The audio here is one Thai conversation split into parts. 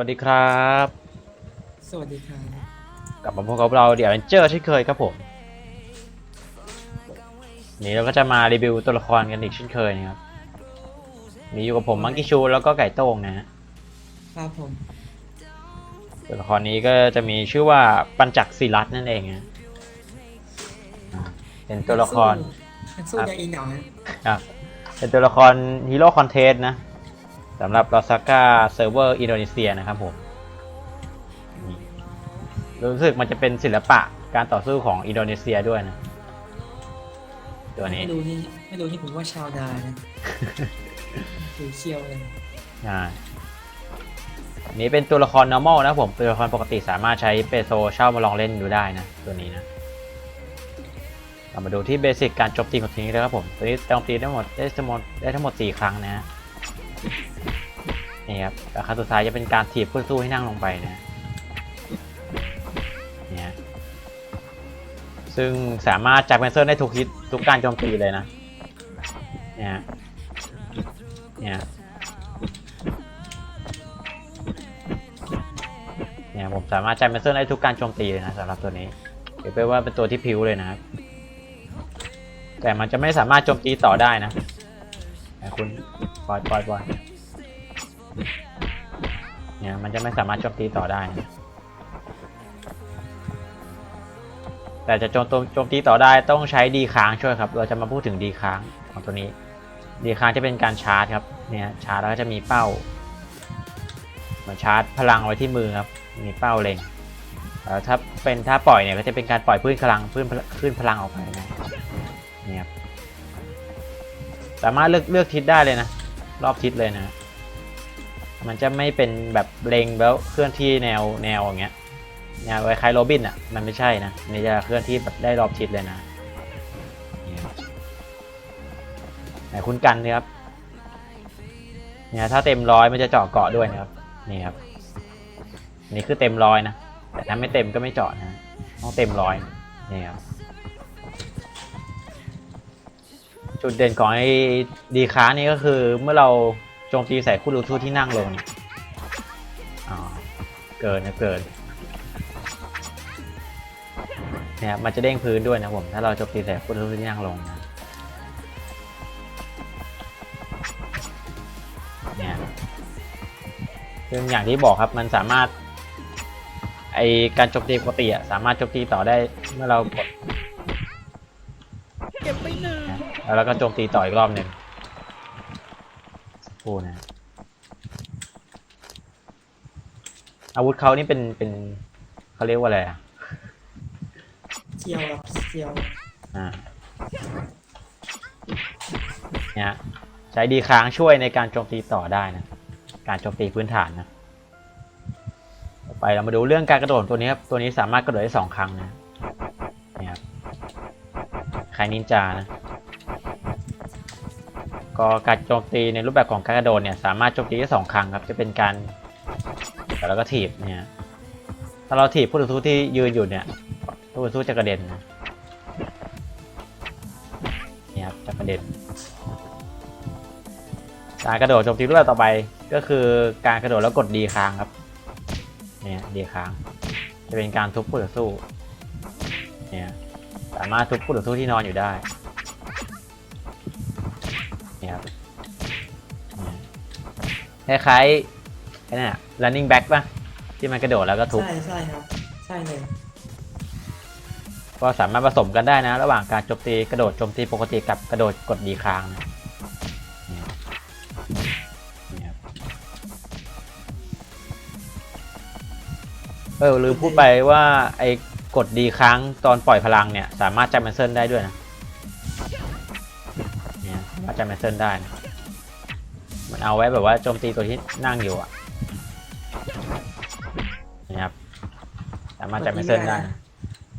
สวัสดีครับ สวัสดีครับกลับมาพบกับเราเดี๋ยวเจอร์เช่นเคยครับผมวันนี้เราก็จะมารีวิวตัวละครกันอีกเช่นเคยนะครับมีอยู่กับผมมังกี้ชูแล้วก็ไก่โต้งนะฮะครับผมตัวละครนี้ก็จะมีชื่อว่าปัญจักศิรัตน์นั่นเองนะอ่าเป็นตัวละครนักสู้ครับ ยาอีเหนานะครับเป็นตัวละครฮีโร่คอนเทสนะ สำหรับลอซาก้าเซิร์ฟเวอร์อินโดนีเซียนะครับผมนี่รู้สึกมันจะเป็นศิลปะการต่อสู้ของอินโดนีเซียด้วยนะ ตัวนี้ ไม่รู้นี่ไม่รู้นี่ผมว่าชาวนานะถือเคียวเลยอ่าอันนี้เป็นตัวละคร normal นะผมตัวละครปกติสามารถใช้เปโซเช่ามาลองเล่นดูได้นะ ตัวนี้นะเรามาดูที่เบสิกการโจมตีของทีนี้เลยครับผม ตัวนี้โจมตีได้หมดได้ทั้งหมดได้ทั้งหมด 4 ครั้งนะฮะ นี่ครับแล้วครั้งสุดท้ายจะเป็นการถีบผู้สู้ให้นั่งลงไปนะเนี่ยซึ่งสามารถจับแคนเซิลได้ทุกฮิตทุกการโจมตีเลยนะเนี่ยฮะเนี่ยเนี่ยผมสามารถจับแคนเซิลได้ทุกการโจมตีเลยนะสำหรับตัวนี้เรียกได้ว่าเป็นตัวที่พิ้วเลยนะครับแต่มันจะไม่สามารถโจมตีต่อได้นะคุณปล่อยปล่อยปล่อย เนี่ยมันจะไม่สามารถโจมตีต่อได้นะแต่จะโจมโจมตีต่อได้ต้องใช้ดีค้างช่วยครับ เราจะมาพูดถึงดีค้างของตัวนี้ ดีค้างจะเป็นการชาร์จครับ เนี่ยชาร์จแล้วก็จะมีเป้าเหมือนชาร์จพลังไว้ที่มือครับ มีเป้าเล็งแล้วถ้าเป็นถ้าปล่อยเนี่ยก็จะเป็นการปล่อยพื้นพลังพื้นพื้นพลังออกไปนะเนี่ยครับสามารถเลือกเลือกทิศได้เลยนะ รอบทิศเลยนะ มันจะไม่เป็นแบบเล็งแล้วเคลื่อนที่แนวแนวอย่างเงี้ยแนวคล้ายโรบินอะ มันไม่ใช่นะมันจะเคลื่อนที่แบบได้รอบทิศเลยนะเนี่ยครับไหนคุณกันเนี่ยครับเนี่ยถ้าเต็มร้อยมันจะเจาะเกาะด้วยนะครับนี่ครับนนี่คือเต็มร้อยนะแต่ถ้าไม่เต็มก็ไม่เจาะนะต้องเต็มร้อยนี่ครับจุดเด่นของไอ้ดีค้านี่ก็คือเมื่อเรา โจมตีใส่คู่รูทูตที่นั่งลงเนี่ยอ๋อเกินนะเกินเนี่ยมันจะเด้งพื้นด้วยนะผม ถ้าเราโจมตีใส่คู่รูทูตที่นั่งลงนะเนี่ยซึ่งอย่างที่บอกครับมันสามารถไอการโจมตีปกติอะสามารถโจมตีต่อได้เมื่อเรากดเก็บไปหนึ่งนะแล้วเราก็โจมตีต่ออีกรอบหนึ่งสัก ครู่นะอาวุธเขานี่เป็นเป็นเขาเรียกว่าอะไรอะเคียวครับเคียวอ่าเนี่ยใช้ดีค้างช่วยในการโจมตีต่อได้นะ การโจมตีพื้นฐานนะ ต่อไปเรามาดูเรื่องการกระโดดตัวนี้ครับ ตัวนี้สามารถกระโดดได้สองครั้งนะ เนี่ยครับคล้ายนินจานะ ก็การโจมตีในรูปแบบของการกระโดดเนี่ยสามารถโจมตีได้สองครั้งครับจะเป็นการแล้วก็ถีบเนี่ยถ้าเราถีบผู้ต่อสู้ที่ยืนอยู่เนี่ยผู้ต่อสู้จะกระเด็นนะนี่ครับจะกระเด็นการกระโดดโจมตีรูปแบบต่อไปก็คือการกระโดดแล้วกดดีค้างครับเนี่ยดีค้างจะเป็นการทุบผู้ต่อสู้เนี่ยสามารถทุบผู้ต่อสู้ที่นอนอยู่ได้ คล้ายๆไอ้นั่นอะ running back ป่ะ ที่มันกระโดดแล้วก็ทุบ ใช่ใช่ครับ ใช่เลยก็สามารถผสมกันได้นะ ระหว่างการโจมตีกระโดดโจมตีปกติกับกระโดดกดดีค้างนะเนี่ยเนี่ยครับเออลืมพูดไปว่าไอ้กดดีค้างตอนปล่อยพลังเนี่ย สามารถจับแมนเซิลได้ด้วยนะเนี่ยสามารถจับแมนเซิลได้นะ มันเอาไว้แบบว่าโจมตีตัวที่นั่งอยู่อะนี่ครับสามารถจับแมนเซิลได้นะ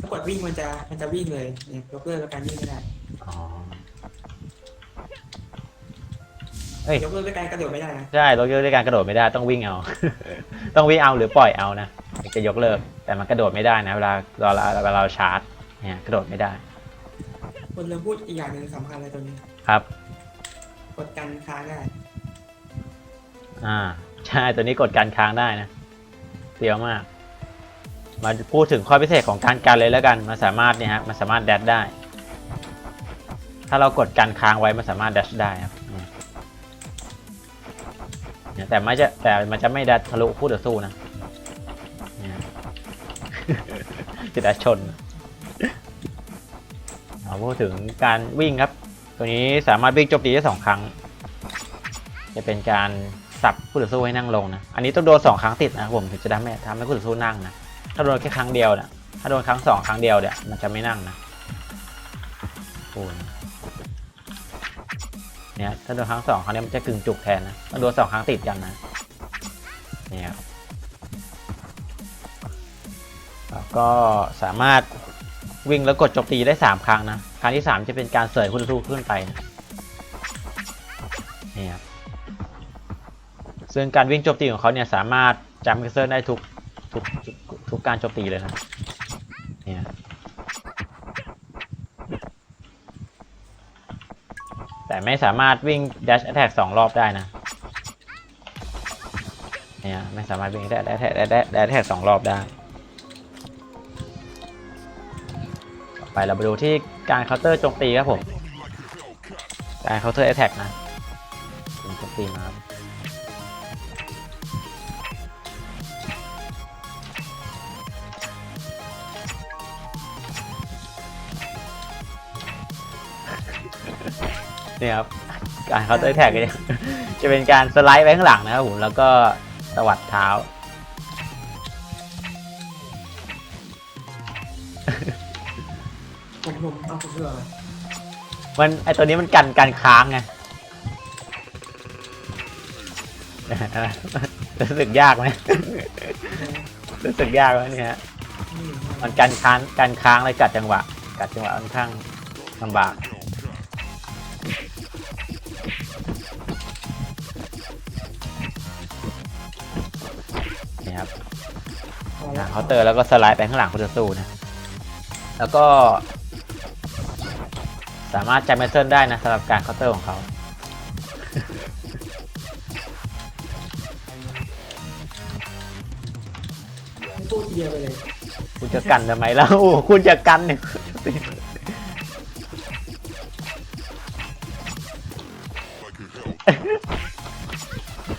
ถ้ากดวิ่งมันจะมันจะวิ่งเลยเนี่ยยกเลิกการวิ่งไม่ได้อ๋อเฮ้ยยกเลิกด้วยการกระโดดไม่ได้นะใช่เรายกด้วยการกระโดดไม่ได้ต้องวิ่งเอา ต้องวิ่งเอาหรือปล่อยเอานะถึงจะยกเลิกแต่มันกระโดดไม่ได้นะเวลาเราเวลาเราชาร์จเนี่ยกระโดดไม่ได้คนเราพูดอีกอย่างหนึ่งสำคัญเลยตัวนี้ครับ กดกันค้างได้ อ่า ใช่ตัวนี้กดการค้างได้นะเตียวมาก มาพูดถึงข้อพิเศษของการกันเลยแล้วกัน มันสามารถเนี่ยฮะ มันสามารถแดดได้ ถ้าเรากดการค้างไว้ มันสามารถแดชได้ครับแต่ไม่จะแต่มันจะไม่แดดทะลุคู่ต่อสู้นะเนี่ยจะแดดชนเอาพูดถึงการวิ่งครับ ตัวนี้สามารถวิ่งโจมตีได้สองครั้ง จะเป็นการ สับคู่ต่อสู้ให้นั่งลงนะ อันนี้ต้องโดนสองครั้งติดนะผมถึงจะทำให้ทำให้คู่ต่อสู้นั่งนะ ถ้าโดนแค่ครั้งเดียวนะถ้าโดนครั้งสองครั้งเดียวเนี่ยมันจะไม่นั่งนะโอ้ยเนี่ยถ้าโดนครั้งสองครั้งนี้มันจะกึ่งจุกแทนนะต้องโดนสองครั้งติดกันนะ เนี่ยครับแล้วก็สามารถวิ่งแล้วกดจมตีได้สามครั้งนะ ครั้งที่สามจะเป็นการเสยคู่ต่อสู้ขึ้นไปนะเนี่ยครับ ซึ่งการวิ่งโจมตีของเขาเนี่ยสามารถจำเซอร์ได้ทุกทุกทุกการโจมตีเลยนะเนี่ยแต่ไม่สามารถวิ่ง dash attack สองรอบได้นะเนี่ยไม่สามารถวิ่ง dash attack dash attack สองรอบได้ ต่อไปเราไปดูที่การเคาน์เตอร์โจมตีครับผม การเคาน์เตอร์ attack นะโจมตีมา นี่ยครับการเคาเตอร์แท็กเนี่ยจะเป็นการสไลด์ไปข้างหลังนะครับผมแล้วก็ตวัดเท้า ผมผมเอาผมเผื่อมันไอตัวนี้มันกันการค้างไงรู้สึกยากไหมรู้สึกยากไหมเนี่ยฮะมันการค้างการค้างเลยกัดจังหวะ กัดจังหวะค่อนข้างลำบาก เคาน์เตอร์แล้วก็สไลด์ไปข้างหลังคุณจะสู้นะ แล้วก็ สามารถจำเมเซนได้นะสำหรับการเคาน์เตอร์ของเขาไม่พูดทีเดียวไปเลยคุณจะกันทำไมแล้วคุณจะกันเนี่ย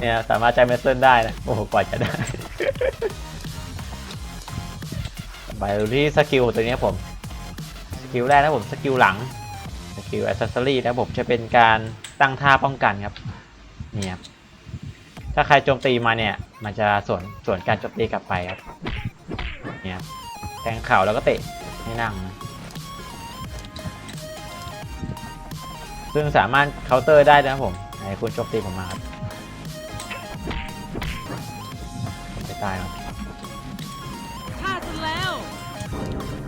เนี่ยสามารถใช้เมเซนได้นะ โอ้โหกว่าจะได้ ไปดูที่สกิลตัวนี้ผมสกิลแรกนะผมสกิลหลังสกิลอ c เซสซอรี่นะผมจะเป็นการตั้งท่าป้องกันครับเนี่ยครับถ้าใครโจมตีมาเนี่ย มันจะส่วนส่วนการโจมตีกลับไปครับเนี่ยครับแทงเข่าแล้วก็เตะให้นั่งนะซึ่งสามารถเคาน์เตอร์ได้นะครับผมไหนคุณโจมตีผมมาครับจะตายครับ ฆ่าฉันแล้ว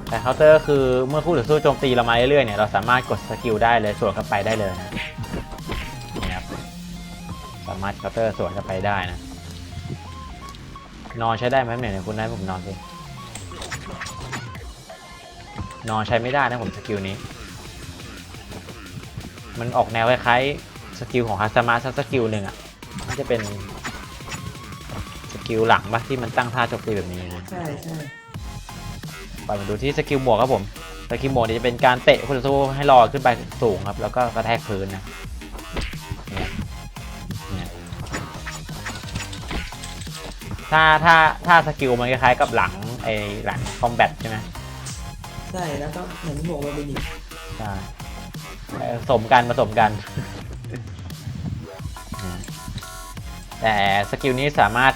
แต่เคาน์เตอร์คือเมื่อคู่ต่อสู้โจมตีเรามาเรื่อยๆเนี่ยเราสามารถกดสกิลได้เลยสวนกลับไปได้เลยนะนี่ครับสามารถเคาน์เตอร์สวนกลับไปได้นะ นอนใช้ได้ไหมเนี่ยคุณได้ผมนอนสินอนใช้ไม่ได้นะผมสกิลนี้ มันออกแนวคล้ายๆสกิลของฮัสมาสักสกิลหนึ่งอะน่าจะเป็นสกิลหลังปะที่มันตั้งท่าโจมตีแบบนี้นะ ใช่ใช่ ไปมาดูที่สกิลหมวกครับผม สกิลหมวกนี่จะเป็นการเตะคู่ต่อสู้ให้ลอยขึ้นไปสูงครับ แล้วก็กระแทกพื้นนะเนี่ยเนี่ยถ้าถ้าถ้าสกิลมันคล้ายๆกับหลังไอหลังคอมแบทใช่ไหมใช่แล้วก็เหมือนหมวกบาร์บินิกใช่เอ่อผสมกันผสมกัน แต่สกิลนี้สามารถ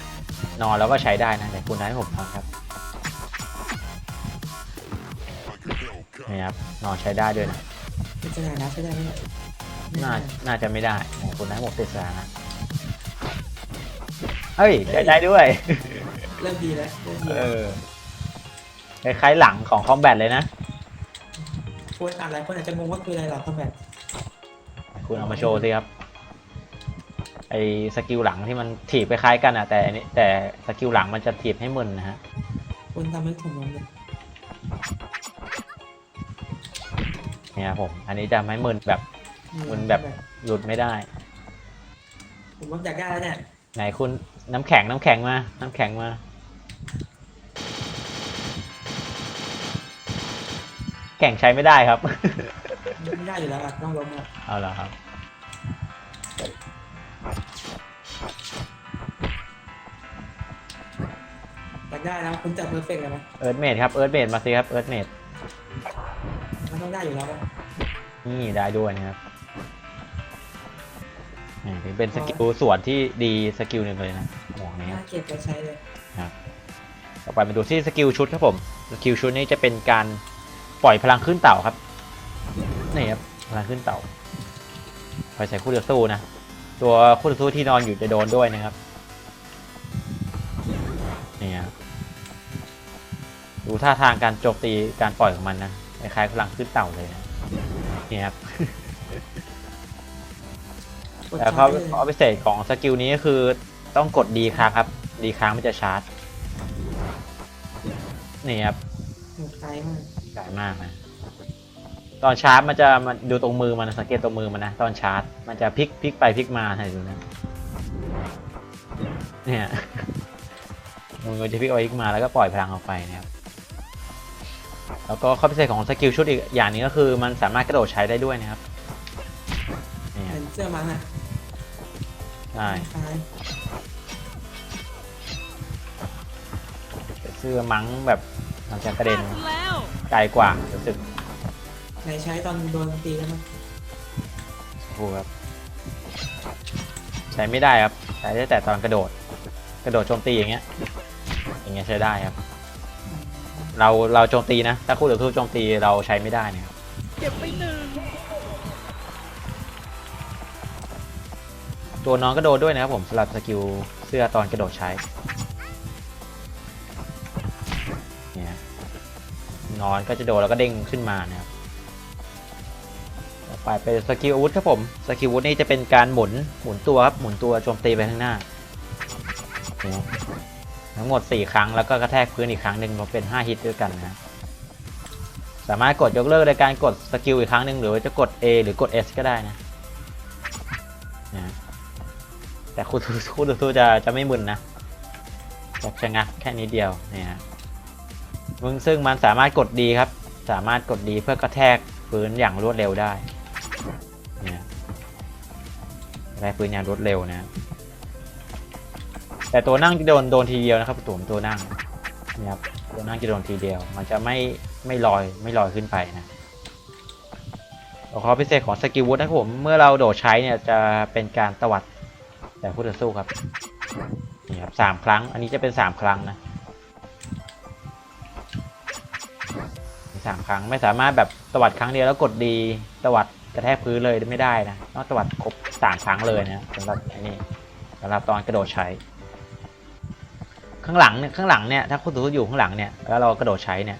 นอนแล้วก็ใช้ได้นะเดี๋ยวคุณให้ผมฟังครับ นี่ครับนอนใช้ได้ด้วยนะเป็นสถานะใช่ได้ไหมเนี่ยน่าน่าจะไม่ได้โอ้คุณให้ผมติดสถานะเฮ้ยใช้ได้ด้วย เริ่มดีแล้วเริ่มดีเอแล้วอคล้ายๆหลังของคอมแบทเลยนะ คนอ่านหลายคนอาจจะงงว่าคืออะไรหรอคอมแบทคุณเอามาโชว์สิครับ ไอสกิลหลังที่มันถีบคล้ายๆกันอะ แต่อันนี้แต่สกิลหลังมันจะถีบให้มึนนะฮะ คนทำให้ผมงงเลย เนี่ยครับผม อันนี้จะไม่มึนแบบมึนแบบหลุดไม่ได้ ผมว่าอยากได้แล้วเนี่ยไหนคุณน้ำแข็งน้ำแข็งมา น้ำแข็งมาแข่งใช้ไม่ได้ครับ ไม่ได้อยู่แล้วอะต้องลงอะเอาเหรอครับ อยากได้นะคุณจับเพอร์เฟกต์เลยไหมเอิร์ธเมดครับเอิร์ธเมดมาสิครับเอิร์ธเมด มันต้องได้อยู่แล้วอะนี่ได้ด้วยนะครับนี่ถือเป็นสกิลส่วนที่ดีสกิลหนึ่งเลยนะหมวกนี้น่าเก็บไปใช้เลยต่อไปมาดูที่สกิลชุดครับผม สกิลชุดนี้จะเป็นการปล่อยพลังขึ้นเต่าครับ นี่ครับพลังขึ้นเต่าไปใส่คู่เดือสู้นะ ตัวคู่เดือสู้ที่นอนอยู่จะโดนด้วยนะครับ นี่ครับดูท่าทางการโจมตีการปล่อยของมันนะ คล้ายๆพลังขึ้นเต่าเลยนะนี่ครับกดแต่ใช้ข้อเลยข้อพิเศษของสกิลนี้ก็คือต้องกดดีค้างครับ ดีค้างมันจะชาร์จ นี่ครับหมดไกลมากไกลมากนะ ตอนชาร์จมันจะมาดูตรงมือมันนะสังเกตตรงมือมันนะ ตอนชาร์จ มันจะพลิกพลิกไปพลิกมาให้ดูนะ เนี่ยมือมันจะพลิกไปพลิกมาแล้วก็ปล่อยพลังออกไปนะครับ แล้วก็ข้อพิเศษของสกิลชุดอีกอย่างหนึงก็คือ มันสามารถกระโดดใช้ได้ด้วยนะครับนี่คเหรับมือนเสื้อมันอะใช่คล้ายเสื้อมั้งแบบมันจะกระเด็นฆ่าฉันแล้วไกลกว่ารู้สึกไหนใช้ตอนโดนตีแล้วมั้งถูกครับ ใช้ไม่ได้ครับ ใช้ได้แต่ตอนกระโดด กระโดดโจมตีอย่างเงี้ย อย่างเงี้ยใช้ได้ครับ เราเราโจมตีนะ ถ้าคู่ต่อสู้โจมตีเราใช้ไม่ได้นะครับเก็บไปหนึ่งตัวน้องก็โดนด้วยนะครับผมสำหรับสกิลเสื้อตอนกระโดดใช้เนี่ยนอนก็จะโดนแล้วก็เด้งขึ้นมานะครับต่อไปเป็นสกิลอาวุธครับผมสกิลอาวุธนี่จะเป็นการหมุนหมุนตัวครับหมุนตัวโจมตีไปข้างหน้าเนี่ย ทั้งหมด 4 ครั้งแล้วก็กระแทกพื้นอีกครั้งหนึ่งรวมเป็น 5 ฮิตด้วยกันนะสามารถกดยกเลิกโดยการกดสกิลอีกครั้งหนึ่งหรือจะกด A หรือกด S ก็ได้นะนะแต่คู่ต่อคู่ต่อสู้จะจะไม่มึนนะแบชะงักแค่นี้เดียวเนี่ยมึงซึ่งมันสามารถกดดีครับ สามารถกดดีเพื่อกระแทกพื้นอย่างรวดเร็วได้เนี่ยกระแทกพื้นอย่างรวดเร็วนะ แต่ตัวนั่งจะโดนโดนทีเดียวนะครับตัวผมตัวนั่งนี่ยครับตัวนั่งจะโดนทีเดียว มันจะไม่ไม่ลอยไม่ลอยขึ้นไปนะข้อพิเศษของสกิลวูดนะครับผมเมื่อเราโดดใช้เนี่ยจะเป็นการตวัดแต่คู่ต่อสู้ครับนี่ครับสามครั้ง อันนี้จะเป็นสามครั้งนะสามครั้งไม่สามารถแบบตวัดครั้งเดียวแล้วกดดีตวัดกระแทกพื้นเลยไม่ได้นะต้องตวัดครบสามครั้งเลยนะสำหรับอันนี้สำหรับตอนกระโดดใช้ ข้างหลังเนี่ยข้างหลังเนี่ยถ้าคุณตัวอยู่ข้างหลังเนี่ยแล้วเรากระโดดใช้เนี่ย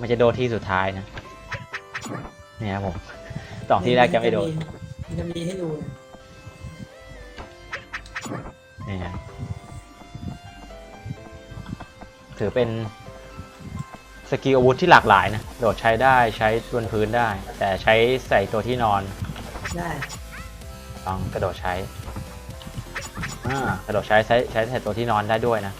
มันจะโดนที่สุดท้ายนะเนี่ยครับผมสองที่แรกจะไม่โดนมันจะมีให้ดูนะเนี่ยฮะถือเป็นสกิลอาวุธที่หลากหลายนะโดดใช้ได้ใช้บนพื้นได้ แต่ใช้ใส่ตัวที่นอนได้ต้องกระโดดใช้ อ่ากระโดดใช้ใช้ใช้ใส่ตัวที่นอนได้ด้วยนะ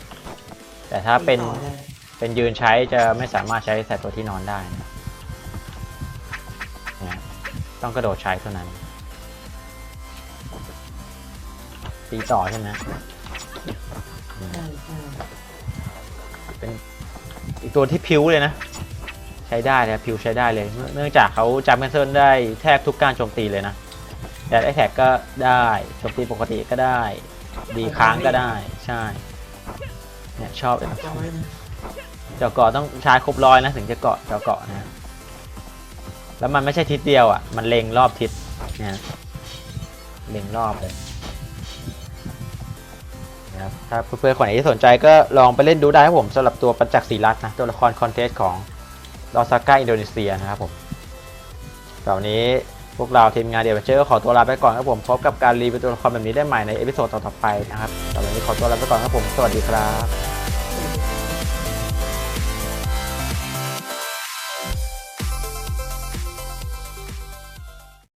แต่ถ้าเป็นต่อได้เป็นยืนใช้จะไม่สามารถใช้ใส่ตัวที่นอนได้นะเนี่ยต้องกระโดดใช้เท่านั้น ตีต่อใช่ไหมได้ได้เป็นอีกตัวที่พิ้วเลยนะ ใช้ได้นะพิ้วใช้ได้เลย เนื่องเนื่องจากเขาจำเป็นเซิร์นได้แทบทุกการโจมตีเลยนะ แต่ไอแท็กก็ได้โจมตีปกติก็ได้ ดีค้างก็ได้ใช่เนี่ยชอบเลยนะต่อไว้นะเจาะเกาะต้องใช้ครบร้อยนะถึงจะเกาะเจาะเกาะนะแล้วมันไม่ใช่ทิศเดียวอะ มันเล็งรอบทิศนะเล็งรอบเลยนะครับถ้าเพื่อนๆคนไหนที่สนใจก็ลองไปเล่นดูได้ครับผมสำหรับตัวปัญจักษ์ศรีรัตน์นะตัวละครคอนเทสของลอซาก้าอินโดนีเซียนะครับผมตอนนี้ พวกเราทีมงานเดียวเจอก็ขอตัวลาไปก่อนครับผมพบกับการรีวิวตัวละครแบบนี้ได้ใหม่ในเอพิโซดต่อๆไปนะครับตอนนี้ขอตัวลาไปก่อนครับผม สวัสดีครับ